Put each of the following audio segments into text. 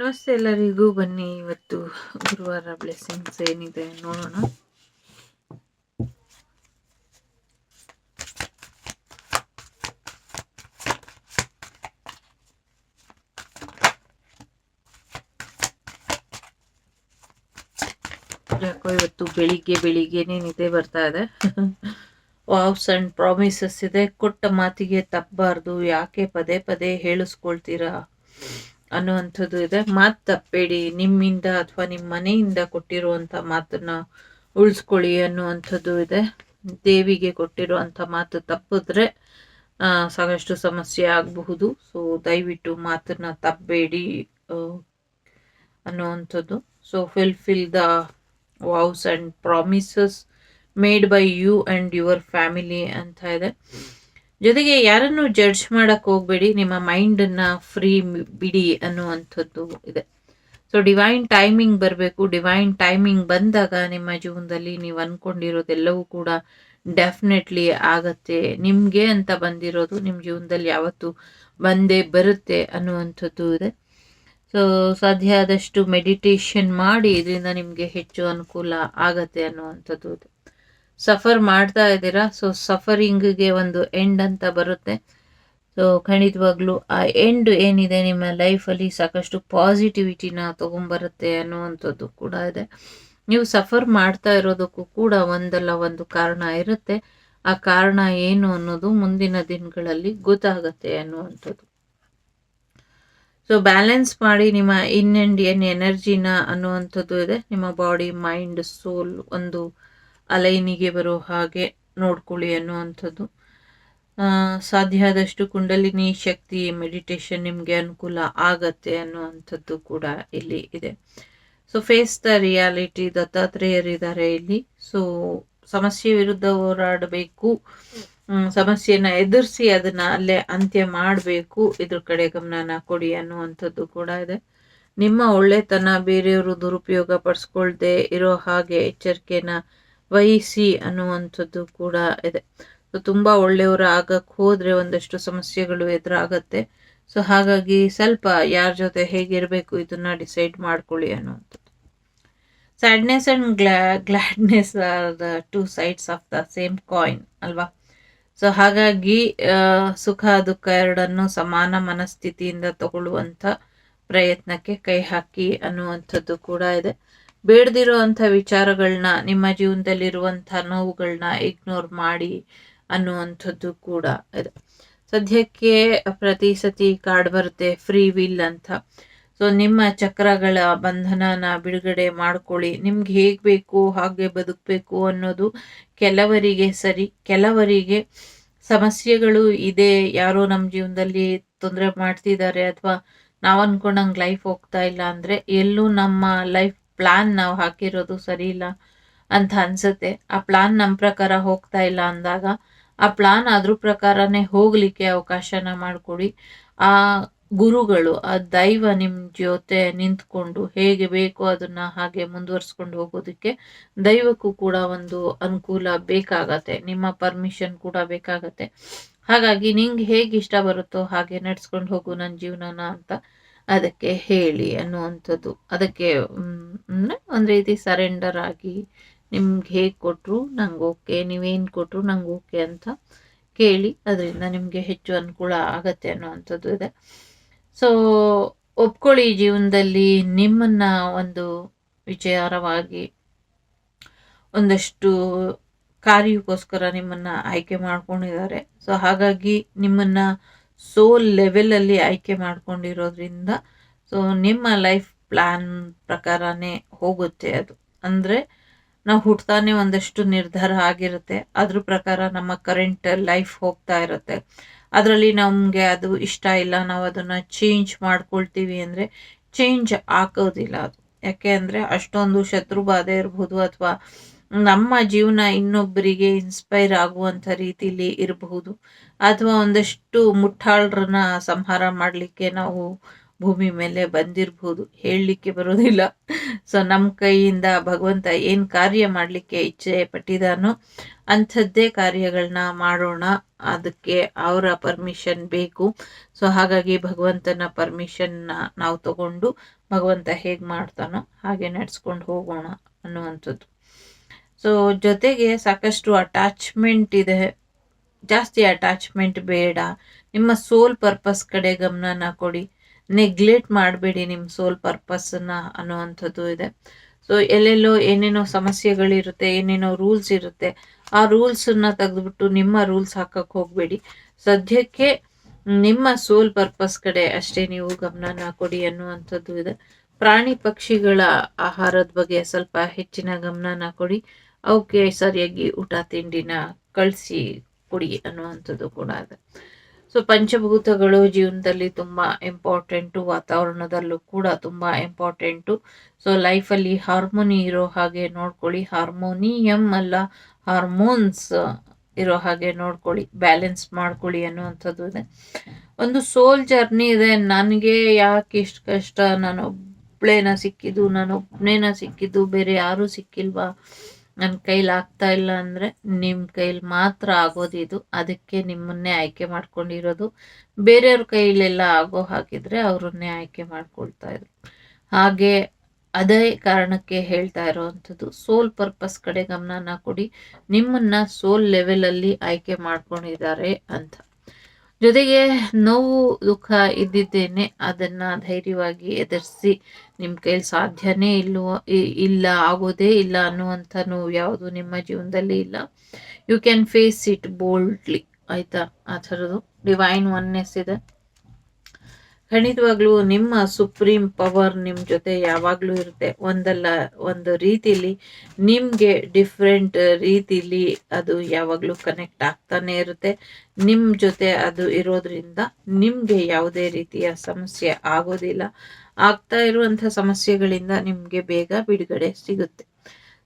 ನಮಸ್ತೆ ಎಲ್ಲರಿಗೂ ಬನ್ನಿ ಇವತ್ತು ಗುರುವಾರ ಬ್ಲೆಸ್ಸಿಂಗ್ಸ್ ಏನಿದೆ ನೋಡೋಣ. ಯಾಕೋ ಇವತ್ತು ಬೆಳಿಗ್ಗೆ ಬೆಳಿಗ್ಗೆನೆ ನಿದ್ದೆ ಬರ್ತಾ ಇದೆ. ವಾವ್ಸ್ ಅಂಡ್ ಪ್ರಾಮಿಸಸ್ ಇದೆ. ಕೊಟ್ಟ ಮಾತಿಗೆ ತಪ್ಪಬಾರ್ದು. ಯಾಕೆ ಪದೇ ಪದೇ ಹೇಳಿಸ್ಕೊಳ್ತೀರಾ? ಅನ್ನುವಂಥದ್ದು ಇದೆ. ಮಾತು ತಪ್ಪಬೇಡಿ ನಿಮ್ಮಿಂದ ಅಥವಾ ನಿಮ್ಮ ಮನೆಯಿಂದ ಕೊಟ್ಟಿರುವಂಥ ಮಾತನ್ನ ಉಳಿಸ್ಕೊಳ್ಳಿ ಅನ್ನುವಂಥದ್ದು ಇದೆ. ದೇವಿಗೆ ಕೊಟ್ಟಿರುವಂಥ ಮಾತು ತಪ್ಪಿದ್ರೆ ಸಾಕಷ್ಟು ಸಮಸ್ಯೆ ಆಗಬಹುದು. ಸೊ ದಯವಿಟ್ಟು ಮಾತನ್ನ ತಪ್ಪಬೇಡಿ ಅನ್ನುವಂಥದ್ದು. So fulfil fill the vows and promises made by you and your family ಅಂತ ಇದೆ. ಜೊತೆಗೆ ಯಾರನ್ನು ಜಡ್ಜ್ ಮಾಡಕ್ಕೆ ಹೋಗಬೇಡಿ, ನಿಮ್ಮ ಮೈಂಡನ್ನು ಫ್ರೀ ಬಿಡಿ ಅನ್ನುವಂಥದ್ದು ಇದೆ. ಸೊ ಡಿವೈನ್ ಟೈಮಿಂಗ್ ಬರಬೇಕು. ಡಿವೈನ್ ಟೈಮಿಂಗ್ ಬಂದಾಗ ನಿಮ್ಮ ಜೀವನದಲ್ಲಿ ನೀವು ಅನ್ಕೊಂಡಿರೋದೆಲ್ಲವೂ ಕೂಡ ಡೆಫಿನೆಟ್ಲಿ ಆಗತ್ತೆ. ನಿಮಗೆ ಅಂತ ಬಂದಿರೋದು ನಿಮ್ಮ ಜೀವನದಲ್ಲಿ ಯಾವತ್ತು ಬಂದೇ ಬರುತ್ತೆ ಅನ್ನುವಂಥದ್ದು ಇದೆ. ಸೊ ಸಾಧ್ಯ ಆದಷ್ಟು ಮೆಡಿಟೇಷನ್ ಮಾಡಿ, ಇದರಿಂದ ನಿಮಗೆ ಹೆಚ್ಚು ಅನುಕೂಲ ಆಗತ್ತೆ ಅನ್ನುವಂಥದ್ದು ಇದೆ. ಸಫರ್ ಮಾಡ್ತಾ ಇದ್ದೀರಾ? ಸೊ ಸಫರಿಂಗ್ಗೆ ಒಂದು ಎಂಡ್ ಅಂತ ಬರುತ್ತೆ. ಸೊ ಖಂಡಿತವಾಗ್ಲೂ ಆ ಎಂಡ್ ಏನಿದೆ ನಿಮ್ಮ ಲೈಫಲ್ಲಿ ಸಾಕಷ್ಟು ಪಾಸಿಟಿವಿಟಿನ ತೊಗೊಂಬರುತ್ತೆ ಅನ್ನುವಂಥದ್ದು ಕೂಡ ಇದೆ. ನೀವು ಸಫರ್ ಮಾಡ್ತಾ ಇರೋದಕ್ಕೂ ಕೂಡ ಒಂದಲ್ಲ ಒಂದು ಕಾರಣ ಇರುತ್ತೆ. ಆ ಕಾರಣ ಏನು ಅನ್ನೋದು ಮುಂದಿನ ದಿನಗಳಲ್ಲಿ ಗೊತ್ತಾಗತ್ತೆ ಅನ್ನುವಂಥದ್ದು. ಸೊ ಬ್ಯಾಲೆನ್ಸ್ ಮಾಡಿ ನಿಮ್ಮ ಇನ್ ಆ್ಯಂಡ್ ಎನ್ ಎನರ್ಜಿನ ಅನ್ನುವಂಥದ್ದು ಇದೆ. ನಿಮ್ಮ ಬಾಡಿ ಮೈಂಡ್ ಸೋಲ್ ಒಂದು ಅಲೈನಿಗೆ ಬರೋ ಹಾಗೆ ನೋಡ್ಕೊಳ್ಳಿ ಅನ್ನುವಂಥದ್ದು. ಸಾಧ್ಯ ಆದಷ್ಟು ಕುಂಡಲಿನಿ ಶಕ್ತಿ ಮೆಡಿಟೇಷನ್ ನಿಮಗೆ ಅನುಕೂಲ ಆಗತ್ತೆ ಅನ್ನುವಂಥದ್ದು ಕೂಡ ಇಲ್ಲಿ ಇದೆ. ಸೊ ಫೇಸ್ ದ ರಿಯಾಲಿಟಿ ದತ್ತಾತ್ರೇಯರಿದ್ದಾರೆ ಇಲ್ಲಿ. ಸೊ ಸಮಸ್ಯೆ ವಿರುದ್ಧ ಹೋರಾಡಬೇಕು. ಸಮಸ್ಯೆನ ಎದುರಿಸಿ ಅದನ್ನ ಅಲ್ಲೇ ಅಂತ್ಯ ಮಾಡಬೇಕು. ಇದ್ರ ಕಡೆ ಗಮನನ ಕೊಡಿ ಅನ್ನುವಂಥದ್ದು ಕೂಡ ಇದೆ. ನಿಮ್ಮ ಒಳ್ಳೆತನ ಬೇರೆಯವರು ದುರುಪಯೋಗ ಪಡಿಸ್ಕೊಳ್ದೆ ಇರೋ ಹಾಗೆ ಎಚ್ಚರಿಕೆನ ವಹಿಸಿ ಅನ್ನುವಂಥದ್ದು ಕೂಡ ಇದೆ. ಸೊ ತುಂಬ ಒಳ್ಳೆಯವರು ಆಗಕ್ಕೆ ಹೋದರೆ ಒಂದಷ್ಟು ಸಮಸ್ಯೆಗಳು ಎದುರಾಗತ್ತೆ. ಸೊ ಹಾಗಾಗಿ ಸ್ವಲ್ಪ ಯಾರ ಜೊತೆ ಹೇಗಿರಬೇಕು ಇದನ್ನ ಡಿಸೈಡ್ ಮಾಡ್ಕೊಳ್ಳಿ ಅನ್ನುವಂಥದ್ದು. Sadness and ಗ್ಲಾ gladness are the two sides of the same coin ಅಲ್ವಾ? ಸೊ ಹಾಗಾಗಿ ಸುಖ, ದುಃಖ ಎರಡನ್ನು ಸಮಾನ ಮನಸ್ಥಿತಿಯಿಂದ ತಗೊಳ್ಳುವಂಥ ಪ್ರಯತ್ನಕ್ಕೆ ಕೈ ಹಾಕಿ ಅನ್ನುವಂಥದ್ದು ಕೂಡ ಇದೆ. ಬೇಡದಿರೋ ಅಂಥ ವಿಚಾರಗಳನ್ನ ನಿಮ್ಮ ಜೀವನದಲ್ಲಿರುವಂಥ ನೋವುಗಳನ್ನ ಇಗ್ನೋರ್ ಮಾಡಿ ಅನ್ನುವಂಥದ್ದು ಕೂಡ ಇದೆ. ಸದ್ಯಕ್ಕೆ ಪ್ರತಿ ಸತಿ ಕಾರ್ಡ್ ಬರುತ್ತೆ ಫ್ರೀ ವಿಲ್ ಅಂತ. ಸೊ ನಿಮ್ಮ ಚಕ್ರಗಳ ಬಂಧನನ ಬಿಡುಗಡೆ ಮಾಡ್ಕೊಳ್ಳಿ. ನಿಮ್ಗೆ ಹೇಗೆ ಬೇಕು, ಹಾಗೆ ಬದುಕಬೇಕು ಅನ್ನೋದು ಕೆಲವರಿಗೆ ಸರಿ, ಕೆಲವರಿಗೆ ಸಮಸ್ಯೆಗಳು ಇದೆ. ಯಾರೋ ನಮ್ಮ ಜೀವನದಲ್ಲಿ ತೊಂದರೆ ಮಾಡ್ತಿದ್ದಾರೆ ಅಥವಾ ನಾವು ಅನ್ಕೊಂಡಂಗೆ ಲೈಫ್ ಹೋಗ್ತಾ ಇಲ್ಲ ಅಂದರೆ ಎಲ್ಲೂ ನಮ್ಮ ಲೈಫ್ ಪ್ಲಾನ್ ನಾವು ಹಾಕಿರೋದು ಸರಿ ಇಲ್ಲ ಅಂತ ಅನ್ಸುತ್ತೆ. ಆ ಪ್ಲಾನ್ ನಮ್ಮ ಪ್ರಕಾರ ಹೋಗ್ತಾ ಇಲ್ಲ ಅಂದಾಗ ಆ ಪ್ಲಾನ್ ಅದ್ರ ಪ್ರಕಾರನೇ ಹೋಗ್ಲಿಕ್ಕೆ ಅವಕಾಶನ ಮಾಡಿಕೊಡಿ. ಆ ಗುರುಗಳು, ಆ ದೈವ ನಿಮ್ಮ ಜೊತೆ ನಿಂತ್ಕೊಂಡು ಹೇಗೆ ಬೇಕೋ ಅದನ್ನ ಹಾಗೆ ಮುಂದುವರಿಸ್ಕೊಂಡು ಹೋಗೋದಕ್ಕೆ ದೈವಕ್ಕೂ ಕೂಡ ಒಂದು ಅನುಕೂಲ ಬೇಕಾಗತ್ತೆ. ನಿಮ್ಮ ಪರ್ಮಿಷನ್ ಕೂಡ ಬೇಕಾಗತ್ತೆ. ಹಾಗಾಗಿ ನಿಂಗೆ ಹೇಗೆ ಇಷ್ಟ ಬರುತ್ತೋ ಹಾಗೆ ನಡ್ಸ್ಕೊಂಡು ಹೋಗು ನನ್ನ ಜೀವನನ ಅಂತ ಅದಕ್ಕೆ ಹೇಳಿ ಅನ್ನುವಂಥದ್ದು. ಅದಕ್ಕೆ ಒಂದು ರೀತಿ ಸರೆಂಡರ್ ಆಗಿ ನಿಮ್ಗೆ ಹೇಗೆ ಕೊಟ್ಟರು ನಂಗೆ ಓಕೆ ನೀವೇನು ಕೊಟ್ಟರು ನಂಗೆ ಓಕೆ ಅಂತ ಕೇಳಿ ಅದರಿಂದ ನಿಮಗೆ ಹೆಚ್ಚು ಅನುಕೂಲ ಆಗತ್ತೆ ಅನ್ನುವಂಥದ್ದು ಇದೆ. ಸೊ ಒಪ್ಕೊಳ್ಳಿ ಜೀವನದಲ್ಲಿ ನಿಮ್ಮನ್ನ ಒಂದು ವಿಚಾರವಾಗಿ ಒಂದಷ್ಟು ಕಾರ್ಯಕ್ಕೋಸ್ಕರ ನಿಮ್ಮನ್ನ ಆಯ್ಕೆ ಮಾಡ್ಕೊಂಡಿದ್ದಾರೆ. ಸೊ ಹಾಗಾಗಿ ನಿಮ್ಮನ್ನ ಸೋಲ್ ಲೆವೆಲಲ್ಲಿ ಆಯ್ಕೆ ಮಾಡ್ಕೊಂಡಿರೋದ್ರಿಂದ ಸೊ ನಿಮ್ಮ ಲೈಫ್ ಪ್ಲ್ಯಾನ್ ಪ್ರಕಾರನೇ ಹೋಗುತ್ತೆ ಅದು. ಅಂದರೆ ನಾವು ಹುಟ್ತಾನೆ ಒಂದಷ್ಟು ನಿರ್ಧಾರ ಆಗಿರುತ್ತೆ. ಅದ್ರ ಪ್ರಕಾರ ನಮ್ಮ ಕರೆಂಟ್ ಲೈಫ್ ಹೋಗ್ತಾ ಇರುತ್ತೆ. ಅದರಲ್ಲಿ ನಮಗೆ ಅದು ಇಷ್ಟ ಇಲ್ಲ, ನಾವು ಅದನ್ನು ಚೇಂಜ್ ಮಾಡ್ಕೊಳ್ತೀವಿ ಅಂದರೆ ಚೇಂಜ್ ಆಗೋದಿಲ್ಲ ಅದು. ಯಾಕೆ ಅಂದರೆ ಅಷ್ಟೊಂದು ಶತ್ರು ಬಾಧೆ ಇರ್ಬೋದು ಅಥವಾ ನಮ್ಮ ಜೀವನ ಇನ್ನೊಬ್ಬರಿಗೆ ಇನ್ಸ್ಪೈರ್ ಆಗುವಂಥ ರೀತಿಲಿ ಇರಬಹುದು. ಅಥವಾ ಒಂದಷ್ಟು ಮುಠಾಳ್ರನ್ನ ಸಂಹಾರ ಮಾಡಲಿಕ್ಕೆ ನಾವು ಭೂಮಿ ಮೇಲೆ ಬಂದಿರಬಹುದು ಹೇಳಲಿಕ್ಕೆ ಬರೋದಿಲ್ಲ ಸೊ ನಮ್ಮ ಕೈಯಿಂದ ಭಗವಂತ ಏನು ಕಾರ್ಯ ಮಾಡಲಿಕ್ಕೆ ಇಚ್ಛೆ ಪಟ್ಟಿದಾನೋ ಅಂಥದ್ದೇ ಕಾರ್ಯಗಳನ್ನ ಮಾಡೋಣ. ಅದಕ್ಕೆ ಅವರ ಪರ್ಮಿಷನ್ ಬೇಕು. ಸೊ ಹಾಗಾಗಿ ಭಗವಂತನ ಪರ್ಮಿಷನ್ನ ನಾವು ತಗೊಂಡು ಭಗವಂತ ಹೇಗೆ ಮಾಡ್ತಾನೋ ಹಾಗೆ ನಡ್ಸ್ಕೊಂಡು ಹೋಗೋಣ ಅನ್ನುವಂಥದ್ದು. ಸೊ ಜೊತೆಗೆ ಸಾಕಷ್ಟು ಅಟ್ಯಾಚ್ಮೆಂಟ್ ಇದೆ. ಜಾಸ್ತಿ ಅಟ್ಯಾಚ್ಮೆಂಟ್ ಬೇಡ. ನಿಮ್ಮ ಸೋಲ್ ಪರ್ಪಸ್ ಕಡೆ ಗಮನನ ಕೊಡಿ. ನೆಗ್ಲೆಕ್ಟ್ ಮಾಡಬೇಡಿ ನಿಮ್ಮ ಸೋಲ್ ಪರ್ಪಸ್ನ ಅನ್ನುವಂಥದ್ದು ಇದೆ. ಸೊ ಎಲ್ಲೆಲ್ಲೋ ಏನೇನೋ ಸಮಸ್ಯೆಗಳಿರುತ್ತೆ, ಏನೇನೋ ರೂಲ್ಸ್ ಇರುತ್ತೆ, ಆ ರೂಲ್ಸನ್ನ ತೆಗೆದುಬಿಟ್ಟು ನಿಮ್ಮ ರೂಲ್ಸ್ ಹಾಕಕ್ಕೆ ಹೋಗಬೇಡಿ. ಸದ್ಯಕ್ಕೆ ನಿಮ್ಮ ಸೋಲ್ ಪರ್ಪಸ್ ಕಡೆ ಅಷ್ಟೇ ನೀವು ಗಮನನ ಕೊಡಿ ಅನ್ನುವಂಥದ್ದು ಇದೆ. ಪ್ರಾಣಿ ಪಕ್ಷಿಗಳ ಆಹಾರದ ಬಗ್ಗೆ ಸ್ವಲ್ಪ ಹೆಚ್ಚಿನ ಗಮನನ ಕೊಡಿ. ಅವಕ್ಕೆ ಸರಿಯಾಗಿ ಊಟ, ತಿಂಡಿನ ಕಳಿಸಿ ಕೊಡಿ ಅನ್ನುವಂಥದ್ದು ಕೂಡ ಇದೆ ಸೊ ಪಂಚಭೂತಗಳು ಜೀವನದಲ್ಲಿ ತುಂಬ ಇಂಪಾರ್ಟೆಂಟು ವಾತಾವರಣದಲ್ಲೂ ಕೂಡ ತುಂಬ ಇಂಪಾರ್ಟೆಂಟು ಸೊ ಲೈಫಲ್ಲಿ ಹಾರ್ಮೋನಿ ಇರೋ ಹಾಗೆ ನೋಡ್ಕೊಳ್ಳಿ. ಹಾರ್ಮೋನಿಯಂ ಅಲ್ಲ ಹಾರ್ಮೋನ್ಸ್ ಇರೋ ಹಾಗೆ ನೋಡ್ಕೊಳ್ಳಿ. ಬ್ಯಾಲೆನ್ಸ್ ಮಾಡ್ಕೊಳ್ಳಿ ಅನ್ನುವಂಥದ್ದು ಇದೆ. ಒಂದು ಸೋಲ್ ಜರ್ನಿ ಇದೆ. ನನಗೆ ಯಾಕೆ ಇಷ್ಟು ಕಷ್ಟ? ನಾನು ಒಬ್ಬಳೇನ ಸಿಕ್ಕಿದ್ದು ನಾನು ಒಬ್ಬನೇನ ಸಿಕ್ಕಿದ್ದು, ಬೇರೆ ಯಾರೂ ಸಿಕ್ಕಿಲ್ವಾ? ನನ್ನ ಕೈಲಿ ಆಗ್ತಾ ಇಲ್ಲ ಅಂದರೆ ನಿಮ್ಮ ಕೈಲಿ ಮಾತ್ರ ಆಗೋದಿದು ಅದಕ್ಕೆ ನಿಮ್ಮನ್ನೇ ಆಯ್ಕೆ ಮಾಡ್ಕೊಂಡಿರೋದು. ಬೇರೆಯವ್ರ ಕೈಲೆಲ್ಲ ಆಗೋ ಹಾಗಿದ್ರೆ ಅವರನ್ನೇ ಆಯ್ಕೆ ಮಾಡ್ಕೊಳ್ತಾ ಇದ್ರು. ಹಾಗೆ ಅದೇ ಕಾರಣಕ್ಕೆ ಹೇಳ್ತಾ ಇರೋವಂಥದ್ದು. ಸೋಲ್ ಪರ್ಪಸ್ ಕಡೆ ಗಮನನ ಕೊಡಿ. ನಿಮ್ಮನ್ನ ಸೋಲ್ ಲೆವೆಲಲ್ಲಿ ಆಯ್ಕೆ ಮಾಡ್ಕೊಂಡಿದ್ದಾರೆ ಅಂತ. ಜೊತೆಗೆ ನೋವು, ದುಃಖ ಇದ್ದಿದ್ದೇನೆ. ಅದನ್ನ ಧೈರ್ಯವಾಗಿ ಎದುರಿಸಿ ನಿಮ್ಮ ಕೈಲಿ ಸಾಧ್ಯನೇ ಇಲ್ಲವೋ ಇಲ್ಲ, ಆಗೋದೇ ಇಲ್ಲ ಅನ್ನುವಂಥ ನೋವು ಯಾವುದು ನಿಮ್ಮ ಜೀವನದಲ್ಲಿ ಇಲ್ಲ. You can face it boldly ಆಯಿತಾ? ಆ ಥರದ್ದು. ಡಿವೈನ್ ಒನ್ನೆಸ್ ಇದೆ. ಖಂಡಿತವಾಗ್ಲೂ ನಿಮ್ಮ ಸುಪ್ರೀಂ ಪವರ್ ನಿಮ್ಮ ಜೊತೆ ಯಾವಾಗಲೂ ಇರುತ್ತೆ. ಒಂದಲ್ಲ, ಒಂದು ರೀತಿಲಿ ನಿಮಗೆ ಡಿಫ್ರೆಂಟ್ ರೀತಿಲಿ ಅದು ಯಾವಾಗಲೂ ಕನೆಕ್ಟ್ ಆಗ್ತಾನೆ ಇರುತ್ತೆ. ನಿಮ್ಮ ಜೊತೆ ಅದು ಇರೋದ್ರಿಂದ ನಿಮಗೆ ಯಾವುದೇ ರೀತಿಯ ಸಮಸ್ಯೆ ಆಗೋದಿಲ್ಲ. ಆಗ್ತಾ ಇರುವಂಥ ಸಮಸ್ಯೆಗಳಿಂದ ನಿಮಗೆ ಬೇಗ ಬಿಡುಗಡೆ ಸಿಗುತ್ತೆ.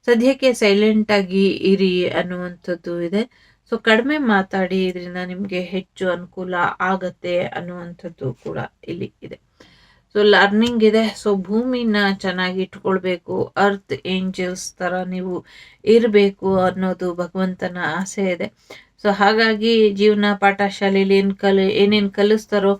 ಸದ್ಯಕ್ಕೆ ಸೈಲೆಂಟಾಗಿ ಇರಿ ಅನ್ನುವಂಥದ್ದು ಇದೆ. ಸೊ ಕಡಿಮೆ ಮಾತಾಡಿ ಇದರಿಂದ ನಿಮಗೆ ಹೆಚ್ಚು ಅನುಕೂಲ ಆಗತ್ತೆ ಅನ್ನುವಂಥದ್ದು ಕೂಡ ಇಲ್ಲಿ ಇದೆ. ಸೊ ಲರ್ನಿಂಗ್ ಇದೆ. ಸೊ ಭೂಮಿನ ಚೆನ್ನಾಗಿ ಇಟ್ಕೊಳ್ಬೇಕು. ಅರ್ತ್ ಏಂಜಲ್ಸ್ ಥರ ನೀವು ಇರಬೇಕು ಅನ್ನೋದು ಭಗವಂತನ ಆಸೆ ಇದೆ. ಸೊ ಹಾಗಾಗಿ ಜೀವನ ಪಾಠ ಶಾಲೆಯಲ್ಲಿ ಏನು ಕಲಿ, ಏನೇನು ಕಲಿಸ್ತಾರೋ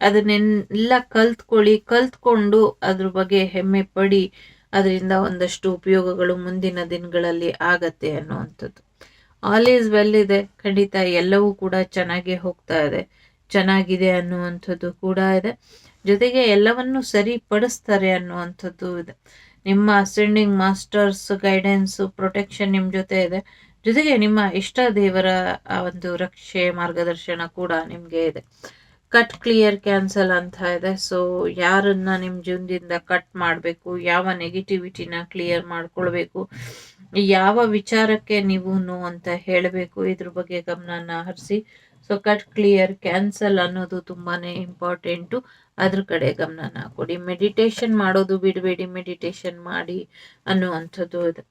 ಅದನ್ನೆಲ್ಲ ಕಲ್ತ್ಕೊಳ್ಳಿ, ಕಲ್ತ್ಕೊಂಡು ಅದ್ರ ಬಗ್ಗೆ ಹೆಮ್ಮೆ ಪಡಿ. ಅದರಿಂದ ಒಂದಷ್ಟು ಉಪಯೋಗಗಳು ಮುಂದಿನ ದಿನಗಳಲ್ಲಿ ಆಗತ್ತೆ ಅನ್ನುವಂಥದ್ದು. ಆಲ್ ಈಸ್ ವೆಲ್ ಇದೆ. ಖಂಡಿತ ಎಲ್ಲವೂ ಕೂಡ ಚೆನ್ನಾಗಿ ಹೋಗ್ತಾ ಇದೆ. ಚೆನ್ನಾಗಿದೆ ಅನ್ನುವಂಥದ್ದು ಕೂಡ ಇದೆ. ಜೊತೆಗೆ ಎಲ್ಲವನ್ನು ಸರಿಪಡಿಸ್ತಾರೆ ಅನ್ನುವಂಥದ್ದು ಇದೆ. ನಿಮ್ಮ ಅಸೆಂಡಿಂಗ್ ಮಾಸ್ಟರ್ಸ್ ಗೈಡೆನ್ಸ್ ಪ್ರೊಟೆಕ್ಷನ್ ನಿಮ್ಮ ಜೊತೆ ಇದೆ. ಜೊತೆಗೆ ನಿಮ್ಮ ಇಷ್ಟ ದೇವರ ಒಂದು ರಕ್ಷೆ, ಮಾರ್ಗದರ್ಶನ ಕೂಡ ನಿಮಗೆ ಇದೆ. ಕಟ್ ಕ್ಲಿಯರ್ ಕ್ಯಾನ್ಸಲ್ ಅಂತ ಇದೆ. ಸೊ ಯಾರನ್ನ ನಿಮ್ಮ ಜೀವನದಿಂದ ಕಟ್ ಮಾಡಬೇಕು, ಯಾವ ನೆಗೆಟಿವಿಟಿನ ಕ್ಲಿಯರ್ ಮಾಡ್ಕೊಳ್ಬೇಕು ಯಾವ ವಿಚಾರಕ್ಕೆ ನೀವು ಅಂತ ಹೇಳಬೇಕು? ಇದ್ರ ಬಗ್ಗೆ ಗಮನನ ಹರಿಸಿ. ಸೊ ಕಟ್ ಕ್ಲಿಯರ್ ಕ್ಯಾನ್ಸಲ್ ಅನ್ನೋದು ತುಂಬಾನೇ ಇಂಪಾರ್ಟೆಂಟು ಅದ್ರ ಕಡೆ ಗಮನನ ಕೊಡಿ. ಮೆಡಿಟೇಷನ್ ಮಾಡೋದು ಬಿಡಬೇಡಿ. ಮೆಡಿಟೇಷನ್ ಮಾಡಿ ಅನ್ನುವಂಥದ್ದು ಅದು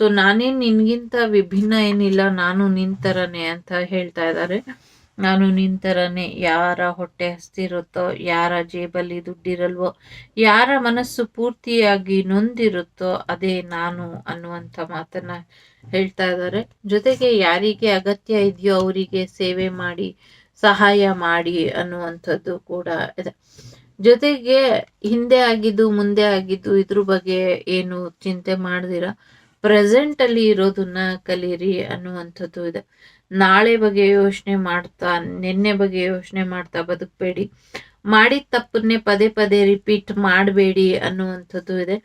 ಸೊ ನಾನೇನು ನಿನ್ಗಿಂತ ವಿಭಿನ್ನ ಏನಿಲ್ಲ, ನಾನು ನಿಂತರನೇ ಅಂತ ಹೇಳ್ತಾ ಇದ್ದಾರೆ. ನಾನು ನಿಂತರನೇ ಯಾರ ಹೊಟ್ಟೆ ಹಸ್ತಿರುತ್ತೋ, ಯಾರ ಜೇಬಲ್ಲಿ ದುಡ್ಡಿರಲ್ವೋ, ಯಾರ ಮನಸ್ಸು ಪೂರ್ತಿಯಾಗಿ ನೊಂದಿರುತ್ತೋ, ಅದೇ ನಾನು ಅನ್ನುವಂಥ ಮಾತನ್ನ ಹೇಳ್ತಾ ಇದ್ದಾರೆ. ಜೊತೆಗೆ ಯಾರಿಗೆ ಅಗತ್ಯ ಇದೆಯೋ ಅವರಿಗೆ ಸೇವೆ ಮಾಡಿ, ಸಹಾಯ ಮಾಡಿ ಅನ್ನುವಂಥದ್ದು ಕೂಡ ಇದೆ. ಜೊತೆಗೆ ಹಿಂದೆ ಆಗಿದ್ದು ಮುಂದೆ ಆಗಿದ್ದು ಇದ್ರ ಬಗ್ಗೆ ಏನು ಚಿಂತೆ ಮಾಡ್ದಿರ? ಪ್ರೆಸೆಂಟ್ ಅಲ್ಲಿ ಇರೋದನ್ನ ಕಲೀರಿ ಅನ್ನುವಂಥದ್ದು ಇದೆ. ನಾಳೆ ಬಗ್ಗೆ ಯೋಚನೆ ಮಾಡ್ತಾ, ನಿನ್ನೆ ಬಗ್ಗೆ ಯೋಚನೆ ಮಾಡ್ತಾ ಬದುಕಬೇಡಿ. ಮಾಡಿದ ತಪ್ಪನ್ನೇ ಪದೇ ಪದೇ ರಿಪೀಟ್ ಮಾಡಬೇಡಿ ಅನ್ನುವಂಥದ್ದು ಇದೆ.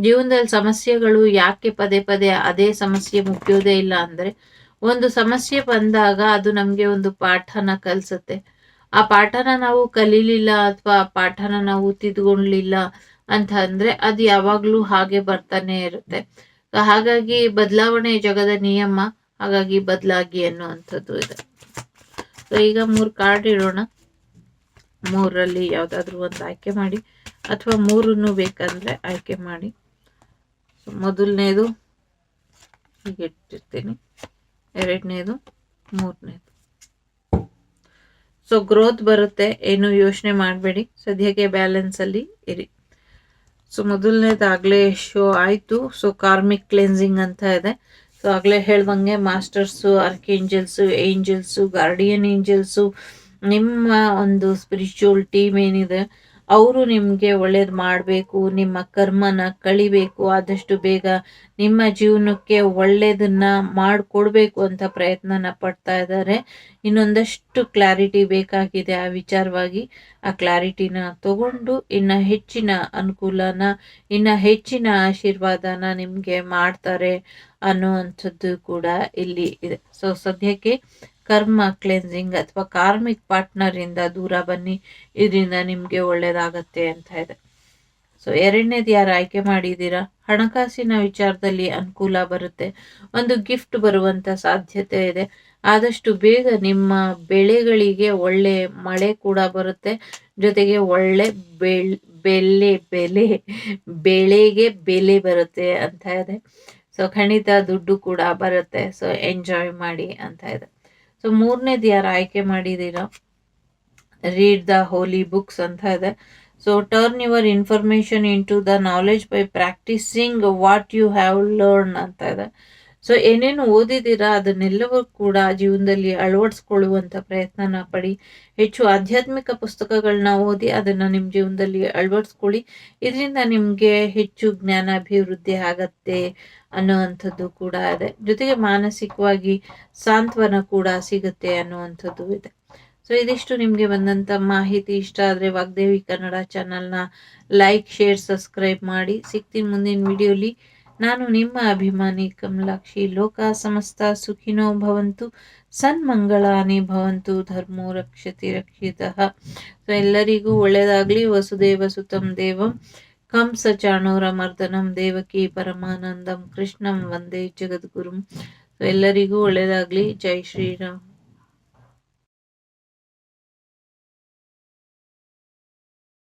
ಜೀವನದಲ್ಲಿ ಸಮಸ್ಯೆಗಳು ಯಾಕೆ ಪದೇ ಪದೇ ಅದೇ ಸಮಸ್ಯೆ ಮುಗಿಯೋದೇ ಇಲ್ಲ ಅಂದ್ರೆ, ಒಂದು ಸಮಸ್ಯೆ ಬಂದಾಗ ಅದು ನಮಗೆ ಒಂದು ಪಾಠನ ಕಲಿಸುತ್ತೆ. ಆ ಪಾಠನ ನಾವು ಕಲೀಲಿಲ್ಲ ಅಥವಾ ಪಾಠನ ನಾವು ತಿದ್ಕೊಳ್ಲಿಲ್ಲ ಅಂತ ಅಂದ್ರೆ ಅದು ಯಾವಾಗ್ಲೂ ಹಾಗೆ ಬರ್ತಾನೆ ಇರುತ್ತೆ. ಹಾಗಾಗಿ ಬದಲಾವಣೆ ಜಗದ ನಿಯಮ ಹಾಗಾಗಿ ಬದಲಾಗಿ ಅನ್ನುವಂಥದ್ದು ಇದೆ. ಸೊ ಈಗ ಮೂರು ಕಾರ್ಡ್ ಇಡೋಣ. ಮೂರರಲ್ಲಿ ಯಾವುದಾದ್ರೂ ಒಂದು ಆಯ್ಕೆ ಮಾಡಿ. ಅಥವಾ ಮೂರನ್ನು ಬೇಕಂದರೆ ಆಯ್ಕೆ ಮಾಡಿ. ಸೊ ಮೊದಲನೇದು ಹೀಗೆ ಇಟ್ಟಿರ್ತೀನಿ. ಎರಡನೇದು, ಮೂರನೇದು. ಸೊ ಗ್ರೋತ್ ಬರುತ್ತೆ. ಏನು ಯೋಚನೆ ಮಾಡಬೇಡಿ. ಸದ್ಯಕ್ಕೆ ಬ್ಯಾಲೆನ್ಸಲ್ಲಿ ಇರಿ. ಸೊ ಮೊದಲನೇದಾಗಲೇ ಶೋ ಆಯಿತು. ಸೊ ಕಾರ್ಮಿಕ್ ಕ್ಲೆನ್ಸಿಂಗ್ ಅಂತ ಇದೆ. ಸೊ ಆಗಲೇ ಹೇಳ್ದಂಗೆ masters archangels angels guardian angels ನಿಮ್ಮ ಒಂದು ಸ್ಪಿರಿಚುವಲ್ ಟೀಮ್ ಏನಿದೆ ಅವರು ನಿಮಗೆ ಒಳ್ಳೇದು ಮಾಡಬೇಕು, ನಿಮ್ಮ ಕರ್ಮನ ಕಳಿಬೇಕು, ಆದಷ್ಟು ಬೇಗ ನಿಮ್ಮ ಜೀವನಕ್ಕೆ ಒಳ್ಳೇದನ್ನ ಮಾಡಿಕೊಡ್ಬೇಕು ಅಂತ ಪ್ರಯತ್ನನ ಪಡ್ತಾ ಇದ್ದಾರೆ. ಇನ್ನೊಂದಷ್ಟು ಕ್ಲಾರಿಟಿ ಬೇಕಾಗಿದೆ ಆ ವಿಚಾರವಾಗಿ. ಆ ಕ್ಲಾರಿಟಿನ ತಗೊಂಡು ಇನ್ನು ಹೆಚ್ಚಿನ ಅನುಕೂಲನ, ಇನ್ನು ಹೆಚ್ಚಿನ ಆಶೀರ್ವಾದನ ನಿಮಗೆ ಮಾಡ್ತಾರೆ ಅನ್ನುವಂಥದ್ದು ಕೂಡ ಇಲ್ಲಿ ಇದೆ. ಸೊ ಸದ್ಯಕ್ಕೆ ಕರ್ಮ ಕ್ಲೆನ್ಸಿಂಗ್ ಅಥವಾ ಕಾರ್ಮಿಕ್ ಪಾರ್ಟ್ನರ್ ಇಂದ ದೂರ ಬನ್ನಿ. ಇದರಿಂದ ನಿಮಗೆ ಒಳ್ಳೇದಾಗತ್ತೆ ಅಂತ ಇದೆ. ಸೊ ಎರಡನೇದು ಯಾರು ಆಯ್ಕೆ ಮಾಡಿದ್ದೀರಾ ಹಣಕಾಸಿನ ವಿಚಾರದಲ್ಲಿ ಅನುಕೂಲ ಬರುತ್ತೆ. ಒಂದು ಗಿಫ್ಟ್ ಬರುವಂತ ಸಾಧ್ಯತೆ ಇದೆ. ಆದಷ್ಟು ಬೇಗ ನಿಮ್ಮ ಬೆಳೆಗಳಿಗೆ ಒಳ್ಳೆ ಮಳೆ ಕೂಡ ಬರುತ್ತೆ. ಜೊತೆಗೆ ಒಳ್ಳೆ ಬೆಳೆ, ಬೆಲೆ ಬೆಳೆಗೆ ಬೆಲೆ ಬರುತ್ತೆ ಅಂತ ಇದೆ. ಸೊ ಖಂಡಿತ ದುಡ್ಡು ಕೂಡ ಬರುತ್ತೆ. ಸೊ ಎಂಜಾಯ್ ಮಾಡಿ ಅಂತ ಇದೆ. ಸೊ ಮೂರನೇದು ಯಾರು ಆಯ್ಕೆ ಮಾಡಿದ್ದೀರಾ? ರೀಡ್ ದ ಹೋಲಿ ಬುಕ್ಸ್ ಅಂತ ಇದೆ. So turn your information into the knowledge by practising what you have learn ಅಂತ ಇದೆ. ಸೊ ಏನೇನು ಓದಿದ್ದೀರಾ? ಅದನ್ನೆಲ್ಲವೂ ಕೂಡ ಜೀವನದಲ್ಲಿ ಅಳವಡಿಸ್ಕೊಳ್ಳುವಂಥ ಪ್ರಯತ್ನನ ಪಡಿ. ಹೆಚ್ಚು ಆಧ್ಯಾತ್ಮಿಕ ಪುಸ್ತಕಗಳನ್ನ ಓದಿ ಅದನ್ನು ನಿಮ್ಮ ಜೀವನದಲ್ಲಿ ಅಳವಡಿಸ್ಕೊಳ್ಳಿ. ಇದರಿಂದ ನಿಮಗೆ ಹೆಚ್ಚು ಜ್ಞಾನಾಭಿವೃದ್ಧಿ ಆಗತ್ತೆ ಅನ್ನುವಂಥದ್ದು ಕೂಡ ಇದೆ. ಜೊತೆಗೆ ಮಾನಸಿಕವಾಗಿ ಸಾಂತ್ವನ ಕೂಡ ಸಿಗುತ್ತೆ ಅನ್ನುವಂಥದ್ದು ಇದೆ. ಸೊ ಇದಿಷ್ಟು ನಿಮಗೆ ಬಂದಂಥ ಮಾಹಿತಿ. ಇಷ್ಟ ಆದರೆ ವಾಗ್ದೇವಿ ಕನ್ನಡ ಚಾನಲ್ನ ಲೈಕ್ ಶೇರ್ ಸಬ್ಸ್ಕ್ರೈಬ್ ಮಾಡಿ. ಸಿಗ್ತೀನಿ ಮುಂದಿನ ವಿಡಿಯೋಲಿ ನಾನು ನಿಮ್ಮ ಅಭಿಮಾನಿ ಕಮಲಾಕ್ಷಿ. ಲೋಕ ಸಮಸ್ತ ಸುಖಿನೋ ಭವಂತು, ಸನ್ಮಂಗಳಾನಿ ಭವಂತು, ಧರ್ಮೋ ರಕ್ಷತಿ ರಕ್ಷಿತ. ಸೊ, ಎಲ್ಲರಿಗೂ ಒಳ್ಳೆಯದಾಗಲಿ ವಸುದೇವ ಸುತಂ ದೇವಂ, ಕಂಸ ಚಾಣೂರ ಮರ್ದನಂ, ದೇವಕಿ ಪರಮಾನಂದಂ, ಕೃಷ್ಣಂ, ವಂದೇ ಜಗದ್ಗುರುಂ. ಸೊ, ಎಲ್ಲರಿಗೂ ಒಳ್ಳೆಯದಾಗಲಿ ಜೈ ಶ್ರೀರಾಮ್.